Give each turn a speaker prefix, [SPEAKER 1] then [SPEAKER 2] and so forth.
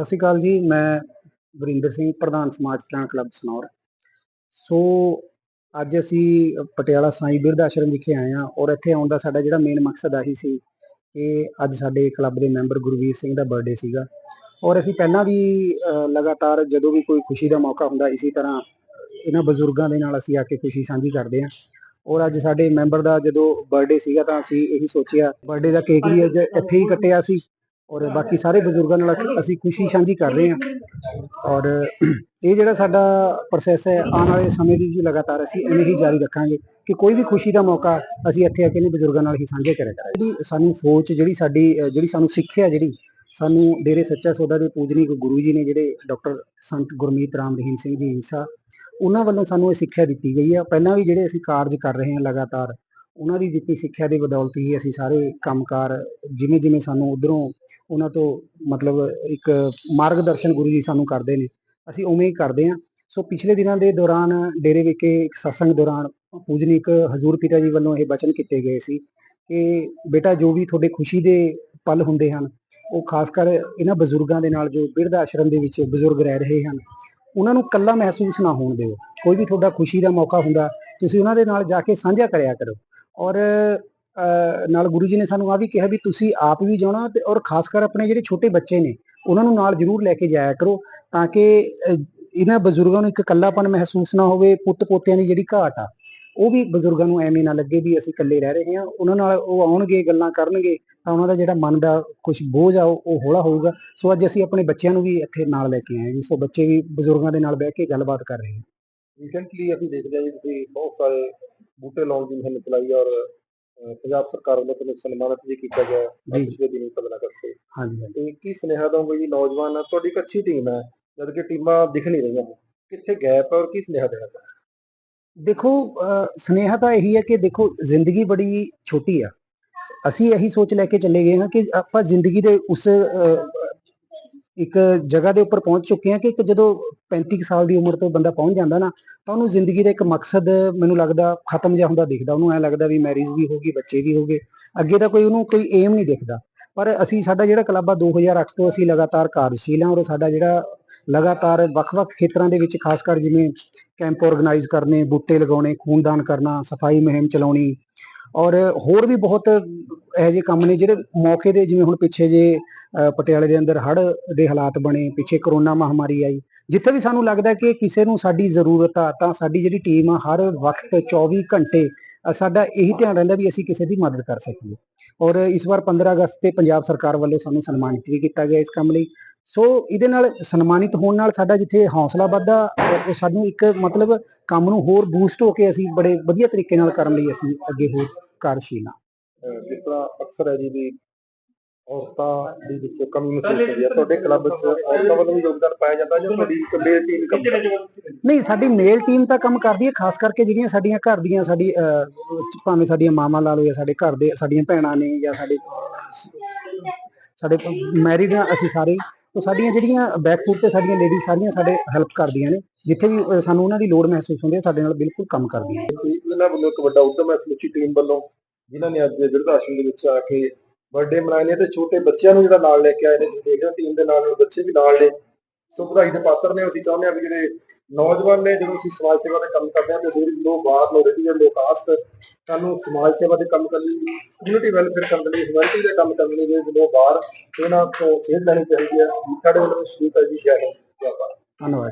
[SPEAKER 1] ਸਤਿ ਸ਼੍ਰੀ ਅਕਾਲ ਜੀ, ਮੈਂ ਵਰਿੰਦਰ ਸਿੰਘ, ਪ੍ਰਧਾਨ ਸਮਾਜ ਕਲਿਆਣ ਕਲੱਬ ਸਨੌਰ। ਸੋ, ਅੱਜ ਅਸੀਂ ਪਟਿਆਲਾ ਸਾਈਂ ਬਿਰਧ ਆਸ਼ਰਮ ਵਿਖੇ ਆਏ ਹਾਂ ਔਰ ਇੱਥੇ ਆਉਣ ਦਾ ਸਾਡਾ ਜਿਹੜਾ ਮੇਨ ਮਕਸਦ ਆਹੀ ਸੀ ਕਿ ਅੱਜ ਸਾਡੇ ਕਲੱਬ ਦੇ ਮੈਂਬਰ ਗੁਰਵੀਰ ਸਿੰਘ ਦਾ ਬਰਥਡੇ ਸੀਗਾ। ਔਰ ਅਸੀਂ ਪਹਿਲਾਂ ਵੀ ਲਗਾਤਾਰ ਜਦੋਂ ਵੀ ਕੋਈ ਖੁਸ਼ੀ ਦਾ ਮੌਕਾ ਹੁੰਦਾ ਇਸੇ ਤਰ੍ਹਾਂ ਇਹਨਾਂ ਬਜ਼ੁਰਗਾਂ ਦੇ ਨਾਲ ਅਸੀਂ ਆ ਕੇ ਖੁਸ਼ੀ ਸਾਂਝੀ ਕਰਦੇ ਹਾਂ। ਔਰ ਅੱਜ ਸਾਡੇ ਮੈਂਬਰ ਦਾ ਜਦੋਂ ਬਰਥਡੇ ਸੀਗਾ ਤਾਂ ਅਸੀਂ ਇਹੀ ਸੋਚਿਆ ਬਰਥਡੇ ਦਾ ਕੇਕ ਵੀ ਅੱਜ ਇੱਥੇ ਹੀ ਕੱਟਿਆ ਸੀ। ਔਰ ਬਾਕੀ ਸਾਰੇ ਬਜ਼ੁਰਗਾਂ ਨਾਲ ਅਸੀਂ ਖੁਸ਼ੀ ਸਾਂਝੀ ਕਰ ਰਹੇ ਹਾਂ। ਔਰ ਇਹ ਜਿਹੜਾ ਸਾਡਾ ਪ੍ਰੋਸੈਸ ਹੈ, ਆਉਣ ਵਾਲੇ ਸਮੇਂ ਦੀ ਵੀ ਲਗਾਤਾਰ ਅਸੀਂ ਐਵੇਂ ਹੀ ਜਾਰੀ ਰੱਖਾਂਗੇ ਕਿ ਕੋਈ ਵੀ ਖੁਸ਼ੀ ਦਾ ਮੌਕਾ ਅਸੀਂ ਇੱਥੇ ਆ ਕੇ ਇਹਨਾਂ ਬਜ਼ੁਰਗਾਂ ਨਾਲ ਹੀ ਸਾਂਝੇ ਕਰਿਆ ਕਰਾਂਗੇ। ਜਿਹੜੀ ਸਾਨੂੰ ਸੋਚ ਜਿਹੜੀ ਸਾਡੀ ਜਿਹੜੀ ਸਾਨੂੰ ਸਿੱਖਿਆ ਜਿਹੜੀ ਸਾਨੂੰ ਡੇਰੇ ਸੱਚਾ ਸੌਦਾ ਦੇ ਪੂਜਨੀਕ ਗੁਰੂ ਜੀ ਨੇ ਜਿਹੜੇ ਡਾਕਟਰ ਸੰਤ ਗੁਰਮੀਤ ਰਾਮ ਰਹੀਮ ਸਿੰਘ ਜੀ ਈਸਾ ਉਹਨਾਂ ਵੱਲੋਂ ਸਾਨੂੰ ਇਹ ਸਿੱਖਿਆ ਦਿੱਤੀ ਗਈ ਆ। ਪਹਿਲਾਂ ਵੀ ਜਿਹੜੇ ਅਸੀਂ ਕਾਰਜ ਕਰ ਰਹੇ ਹਾਂ ਲਗਾਤਾਰ ਉਹਨਾਂ ਦੀ ਦਿੱਤੀ ਸਿੱਖਿਆ ਦੇ ਬਦੌਲਤ ਹੀ ਅਸੀਂ ਸਾਰੇ ਕੰਮਕਾਰ ਜਿਵੇਂ ਜਿਵੇਂ ਸਾਨੂੰ ਉਧਰੋਂ ਉਹਨਾਂ ਤੋਂ ਮਤਲਬ ਇੱਕ ਮਾਰਗਦਰਸ਼ਨ ਗੁਰੂ ਜੀ ਸਾਨੂੰ ਕਰਦੇ ਨੇ, ਅਸੀਂ ਉਵੇਂ ਹੀ ਕਰਦੇ ਹਾਂ। ਸੋ ਪਿਛਲੇ ਦਿਨਾਂ ਦੇ ਦੌਰਾਨ ਡੇਰੇ ਵਿਖੇ ਇੱਕ ਸਤਸੰਗ ਦੌਰਾਨ ਪੂਜਨੀਕ ਹਜ਼ੂਰ ਪਿਤਾ ਜੀ ਵੱਲੋਂ ਇਹ ਬਚਨ ਕੀਤੇ ਗਏ ਸੀ ਕਿ ਬੇਟਾ ਜੋ ਵੀ ਤੁਹਾਡੇ ਖੁਸ਼ੀ ਦੇ ਪਲ ਹੁੰਦੇ ਹਨ, ਉਹ ਖਾਸ ਕਰ ਇਹਨਾਂ ਬਜ਼ੁਰਗਾਂ ਦੇ ਨਾਲ ਜੋ ਬਿਰਧ ਆਸ਼ਰਮ ਦੇ ਵਿੱਚ ਬਜ਼ੁਰਗ ਰਹਿ ਰਹੇ ਹਨ, ਉਹਨਾਂ ਨੂੰ ਇਕੱਲਾ ਮਹਿਸੂਸ ਨਾ ਹੋਣ ਦਿਓ। ਕੋਈ ਵੀ ਤੁਹਾਡਾ ਖੁਸ਼ੀ ਦਾ ਮੌਕਾ ਹੁੰਦਾ, ਤੁਸੀਂ ਉਹਨਾਂ ਦੇ ਨਾਲ ਜਾ ਕੇ ਸਾਂਝਾ ਕਰਿਆ ਕਰੋ। ਔਰ ਨਾਲ ਗੁਰੂ ਜੀ ਨੇ ਸਾਨੂੰ ਆ ਵੀ ਕਿਹਾ ਵੀ ਤੁਸੀਂ ਆਪ ਵੀ ਜਾਣਾ ਤੇ ਔਰ ਖਾਸ ਕਰ ਆਪਣੇ ਜਿਹੜੇ ਛੋਟੇ ਬੱਚੇ ਨੇ, ਉਹਨਾਂ ਨੂੰ ਨਾਲ ਜ਼ਰੂਰ ਲੈ ਕੇ ਜਾਇਆ ਕਰੋ ਤਾਂ ਕਿ ਇਹਨਾਂ ਬਜ਼ੁਰਗਾਂ ਨੂੰ ਇੱਕ ਇਕੱਲਾਪਨ ਮਹਿਸੂਸ ਨਾ ਹੋਵੇ, ਪੁੱਤ ਪੋਤਿਆਂ ਦੀ ਜਿਹੜੀ ਘਾਟ ਆ, ਉਹ ਵੀ ਬਜ਼ੁਰਗਾਂ ਨੂੰ ਐਵੇਂ ਨਾ ਲੱਗੇ ਵੀ ਅਸੀਂ ਇਕੱਲੇ ਰਹਿ ਰਹੇ ਹਾਂ, ਉਹਨਾਂ ਨਾਲ ਉਹ ਆਉਣਗੇ, ਗੱਲਾਂ ਕਰਨਗੇ, ਤਾਂ ਉਹਨਾਂ ਦਾ ਜਿਹੜਾ ਮਨ ਦਾ ਕੁਝ ਬੋਝ ਆ, ਉਹ ਹੌਲਾ ਹੋਊਗਾ, ਸੋ ਅੱਜ ਅਸੀਂ ਆਪਣੇ ਬੱਚਿਆਂ ਨੂੰ ਵੀ ਇੱਥੇ ਨਾਲ ਲੈ ਕੇ ਆਏ ਜੀ, ਸੋ ਬੱਚੇ ਵੀ ਬਜ਼ੁਰਗਾਂ ਦੇ ਨਾਲ ਬਹਿ ਕੇ ਗੱਲਬਾਤ ਕਰ ਰਹੇ ਹਨ
[SPEAKER 2] ਰੀਸੈਂਟਲੀ ਅਸੀਂ ਦੇਖਦੇ ਹਾਂ ਜੀ, ਤੁਸੀਂ ਬਹੁਤ ਸਾਰੇ ਬੂਟੇ ਲਾਉਣ ਦੀ ਮੁਹਿੰਮ ਚਲਾਈ ਔਰ ਪੰਜਾਬ ਸਰਕਾਰ ਵੱਲੋਂ ਤੁਹਾਨੂੰ ਸਨਮਾਨਿਤ ਵੀ ਕੀਤਾ ਗਿਆ
[SPEAKER 1] ਜੀ।
[SPEAKER 2] ਪਿਛਲੇ ਦਿਨੀ ਪਦਨਾ ਕਰਕੇ।
[SPEAKER 1] ਹਾਂਜੀ
[SPEAKER 2] ਤੇ ਕੀ ਸੁਨੇਹਾ ਦਊਂਗੇ ਜੀ ਨੌਜਵਾਨ? ਤੁਹਾਡੀ ਇੱਕ ਅੱਛੀ ਟੀਮ ਹੈ ਜਦ ਕਿ ਟੀਮਾਂ ਦਿਖ ਨਹੀਂ ਰਹੀਆਂ। ਕਿੱਥੇ ਗੈਪ ਹੈ ਔਰ ਕੀ ਸੁਨੇਹਾ ਦੇਣਾ ਚਾਹੁੰਦੇ
[SPEAKER 1] ਦੇਖੋ ਸਨੇਹਾ ਤਾਂ ਇਹੀ ਹੈ ਕਿ ਦੇਖੋ ਜ਼ਿੰਦਗੀ ਬੜੀ ਛੋਟੀ ਆ। ਅਸੀਂ ਇਹੀ ਸੋਚ ਲੈ ਕੇ ਚੱਲੇ ਗਏ ਹਾਂ ਕਿ ਆਪਾਂ ਜ਼ਿੰਦਗੀ ਦੇ ਉਸ ਇੱਕ ਜਗ੍ਹਾ ਦੇ ਉੱਪਰ ਪਹੁੰਚ ਚੁੱਕੇ ਹਾਂ ਕਿ ਇੱਕ ਜਦੋਂ 35 ਕੁ ਸਾਲ ਦੀ ਉਮਰ ਤੋਂ ਬੰਦਾ ਪਹੁੰਚ ਜਾਂਦਾ ਨਾ, ਤਾਂ ਉਹਨੂੰ ਜ਼ਿੰਦਗੀ ਦਾ ਇੱਕ ਮਕਸਦ ਮੈਨੂੰ ਲੱਗਦਾ ਖਤਮ ਜਿਹਾ ਹੁੰਦਾ ਦਿਖਦਾ। ਉਹਨੂੰ ਐ ਲੱਗਦਾ ਵੀ ਮੈਰਿਜ ਵੀ ਹੋ ਗਈ, ਬੱਚੇ ਵੀ ਹੋ ਗਏ। ਅੱਗੇ ਤਾਂ ਕੋਈ ਉਹਨੂੰ ਕੋਈ ਏਮ ਨਹੀਂ ਦਿਖਦਾ। ਪਰ ਅਸੀਂ ਸਾਡਾ ਜਿਹੜਾ ਕਲੱਬ ਆ 2008 ਤੋਂ ਅਸੀਂ ਲਗਾਤਾਰ ਕਾਰਜਸ਼ੀਲ ਹਾਂ ਔਰ ਸਾਡਾ ਜਿਹੜਾ ਲਗਾਤਾਰ ਵੱਖ-ਵੱਖ ਖੇਤਰਾਂ ਦੇ ਵਿੱਚ ਖਾਸ ਕਰ ਜਿਵੇਂ ਕੈਂਪ ਆਰਗੇਨਾਈਜ਼ ਕਰਨੇ, ਬੂਟੇ ਲਗਾਉਣੇ, ਖੂਨਦਾਨ ਕਰਨਾ, ਸਫ਼ਾਈ ਮੁਹਿੰਮ ਚਲਾਉਣੀ ਔਰ ਹੋਰ ਵੀ ਬਹੁਤ ਇਹੋ ਜਿਹੇ ਕੰਮ ਨੇ ਜਿਹੜੇ ਮੌਕੇ ਦੇ ਜਿਵੇਂ ਹੁਣ ਪਿੱਛੇ ਜੇ ਪਟਿਆਲੇ ਦੇ ਅੰਦਰ ਹੜ੍ਹ ਦੇ ਹਾਲਾਤ ਬਣੇ, ਪਿੱਛੇ ਕਰੋਨਾ ਮਹਾਮਾਰੀ ਆਈ, ਜਿੱਥੇ ਵੀ ਸਾਨੂੰ ਲੱਗਦਾ ਕਿ ਕਿਸੇ ਨੂੰ ਸਾਡੀ ਜ਼ਰੂਰਤ ਆ, ਤਾਂ ਸਾਡੀ ਜਿਹੜੀ ਟੀਮ ਆ ਹਰ ਵਕਤ 24 ਘੰਟੇ ਸਾਡਾ ਇਹੀ ਧਿਆਨ ਰਹਿੰਦਾ ਵੀ ਅਸੀਂ ਕਿਸੇ ਦੀ ਮਦਦ ਕਰ ਸਕੀਏ। ਔਰ ਇਸ ਵਾਰ 15 ਅਗਸਤ ਤੇ ਪੰਜਾਬ ਸਰਕਾਰ ਵੱਲੋਂ ਸਾਨੂੰ ਸਨਮਾਨਿਤ ਵੀ ਕੀਤਾ ਗਿਆ ਇਸ ਕੰਮ ਲਈ। ਸੋ ਇਹਦੇ ਨਾਲ ਸਨਮਾਨਿਤ ਹੋਣ ਨਾਲ ਸਾਡਾ ਜਿੱਥੇ ਹੌਸਲਾ ਵੱਧਦਾ ਔਰ ਉਹ ਸਾਨੂੰ ਇੱਕ ਮਤਲਬ ਕੰਮ ਨੂੰ ਹੋਰ ਬੂਸਟ ਹੋ ਕੇ ਅਸੀਂ ਬੜੇ ਵਧੀਆ ਤਰੀਕੇ ਨਾਲ ਕਰਨ ਲਈ ਅਸੀਂ ਅੱਗੇ ਹੋਰ ਕਾਰਜਸ਼ੀਲ ਹਾਂ।
[SPEAKER 2] ਅਹ, ਜਿਸ ਤਰ੍ਹਾਂ ਅਕਸਰ ਹੈ ਜੀ ਵੀ ਔਰਤਾਂ ਦੀ ਵਿੱਚ ਕਮੀ ਮਹਿਸੂਸ ਹੁੰਦੀ ਹੈ ਤੁਹਾਡੇ ਕਲੱਬ ਵਿੱਚ ਔਰਤਾਂ ਵੱਲੋਂ ਵੀ ਯੋਗਦਾਨ ਪਾਇਆ ਜਾਂਦਾ ਜਾਂ ਤੁਹਾਡੀ ਇੱਕ ਮੇਲ ਟੀਮ ਕੰਮ ਕਰਦੀ ਹੈ?
[SPEAKER 1] ਨਹੀਂ ਸਾਡੀ ਮੇਲ ਟੀਮ ਤਾਂ ਕੰਮ ਕਰਦੀ ਹੈ ਖਾਸ ਕਰਕੇ ਜਿਹੜੀਆਂ ਸਾਡੀਆਂ ਘਰ ਦੀਆਂ ਸਾਡੀ ਭਾਵੇਂ ਸਾਡੀਆਂ ਮਾਵਾਂ ਲਾ ਲਓ ਜਾਂ ਸਾਡੇ ਘਰ ਦੇ ਸਾਡੀਆਂ ਭੈਣਾਂ ਨੇ ਜਾਂ ਸਾਡੇ ਸਾਡੇ ਮੈਰਿਡ ਆ ਅਸੀਂ ਸਾਰੇ। ਤੋਂ ਸਾਡੀਆਂ ਜਿਹੜੀਆਂ ਬੈਕਫੁੱਟ ਤੇ ਸਾਡੀਆਂ ਲੇਡੀਜ਼ ਸਾਰੀਆਂ ਸਾਡੇ ਹੈਲਪ ਕਰਦੀਆਂ ਨੇ, ਜਿੱਥੇ ਵੀ ਸਾਨੂੰ ਉਹਨਾਂ ਦੀ ਲੋੜ ਮਹਿਸੂਸ ਹੁੰਦੀ ਹੈ, ਸਾਡੇ ਨਾਲ ਬਿਲਕੁਲ ਕੰਮ ਕਰਦੀਆਂ ਨੇ।
[SPEAKER 2] ਇਹਨਾਂ ਵੱਲੋਂ ਇੱਕ ਵੱਡਾ ਉਦਮ ਹੈ, ਸਮੁੱਚੀ ਟੀਮ ਵੱਲੋਂ, ਜਿਨ੍ਹਾਂ ਨੇ ਅੱਜ ਬਿਰਧ ਆਸ਼ਰਮ ਦੇ ਵਿੱਚ ਆ ਕੇ ਬਰਥਡੇ ਮਨਾਏ ਨੇ ਤੇ ਛੋਟੇ ਬੱਚਿਆਂ ਨੂੰ ਜਿਹੜਾ ਨਾਲ ਲੈ ਕੇ ਆਏ ਨੇ, ਤੁਸੀਂ ਦੇਖ ਰਹੇ ਹੋ ਟੀਮ ਦੇ ਨਾਲ ਨਾਲ ਬੱਚੇ ਵੀ ਨਾਲ ਨੇ। ਸੋ ਵਧਾਈ ਦੇ ਪਾਤਰ ਨੇ, ਅਸੀਂ ਚਾਹੁੰਦੇ ਹਾਂ ਵੀ ਜਿਹੜੇ ਨੌਜਵਾਨ ਨੇ ਜਦੋਂ ਅਸੀਂ ਸਮਾਜ ਸੇਵਾ ਦੇ ਕੰਮ ਕਰਦੇ ਹਾਂ, ਤੇ ਜਿਹੜੇ ਲੋਕ ਬਾਹਰ ਲੋਕ ਜਿਹੜੇ ਲੋਕ ਆਸਤ ਸਾਨੂੰ ਸਮਾਜ ਸੇਵਾ ਦੇ ਕੰਮ ਕਰਨ ਲਈ ਕਮਿਊਨਿਟੀ ਵੈਲਫੇਅਰ ਕਰਨ ਲਈ ਹਿਊਮੈਨਿਟੀ ਦੇ ਕੰਮ ਕਰਨ ਲਈ ਲੋਕ ਬਾਹਰ ਇਹਨਾਂ ਤੋਂ ਸੇਧ ਲੈਣੀ ਚਾਹੀਦੀ ਹੈ। ਸਾਡੇ ਵੱਲੋਂ ਸ਼ੁਰੂ ਕਰ ਜੀ, ਜੈ ਹਿੰਦ, ਜੈ
[SPEAKER 1] ਧੰਨਵਾਦ।